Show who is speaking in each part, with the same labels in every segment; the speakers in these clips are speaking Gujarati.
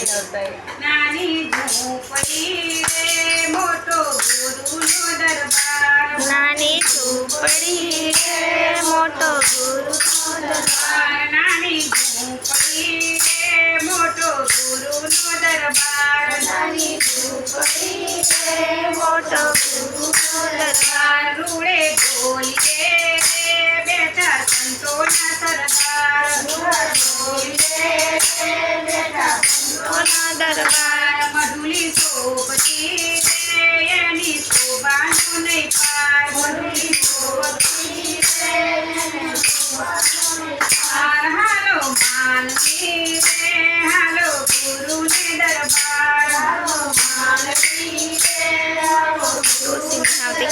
Speaker 1: નાની ઝૂંપડી રે મોટો ગુરુનો દરબાર.
Speaker 2: નાની ઝૂંપડી રે મોટો ગુરુ
Speaker 1: દરબાર. નાની ઝૂંપડી રે મોટો ગુરુનો દરબાર.
Speaker 2: નાની ઝૂંપડી રે મોટો ગુરુ
Speaker 1: દરબાર. રૂડે બોલીએ રે બેઠા સંતોના સરદાર.
Speaker 2: સોના દરબાર
Speaker 1: મધુલી શોભતી રે એની શોભાનો નહીં પાર. મધુલી હાર હાલો માનવી રે હાલો ગુરુને દરબાર.
Speaker 2: તુલસી આવતી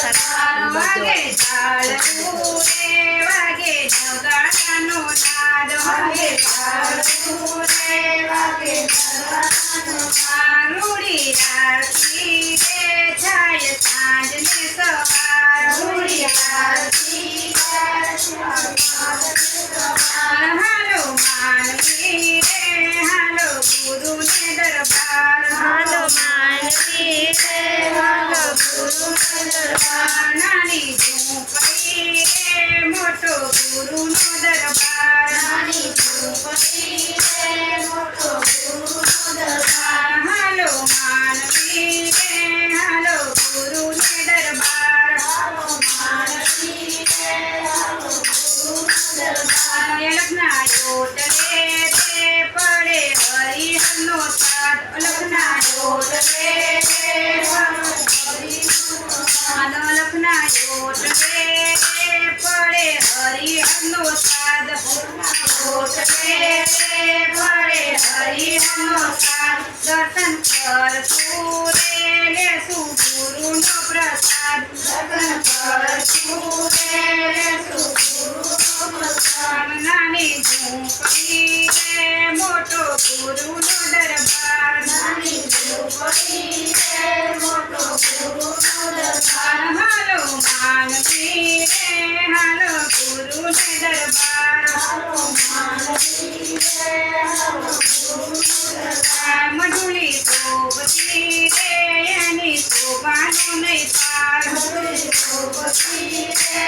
Speaker 1: વાગે
Speaker 2: ખરી
Speaker 1: ઝાડવું રે વાગે ઢગાડાનો વાગે રૂડી આરતી રે છાય સાંજને સવાર રૂડી આરતી હાલો હાલો ગુરુને દરબાર.
Speaker 2: હાલો માનવી રે હાલો ગુરુ
Speaker 1: પડે હરિહરનો સાદ તે પડે હરિહરનો સાથ દર્શન કરશું રે લેશું ગુરુનો પ્રસાદ દર્શન કરશું રે લેશું નાની ઝૂંપડી રે મોટો ગુરુનો દરબાર.
Speaker 2: નાની ઝૂંપડી રે મોટો
Speaker 1: માનવી રે હાલો ગુરુને દરબાર.
Speaker 2: હાલો માનવી રે હાલો ગુરુનો દરબાર
Speaker 1: મધુલી શોભતી રે એની શોભાનો નહીં પાર
Speaker 2: ઝૂંપડી રે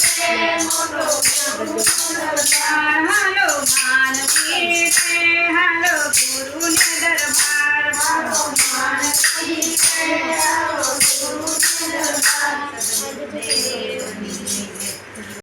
Speaker 1: ઝૂંપડી રે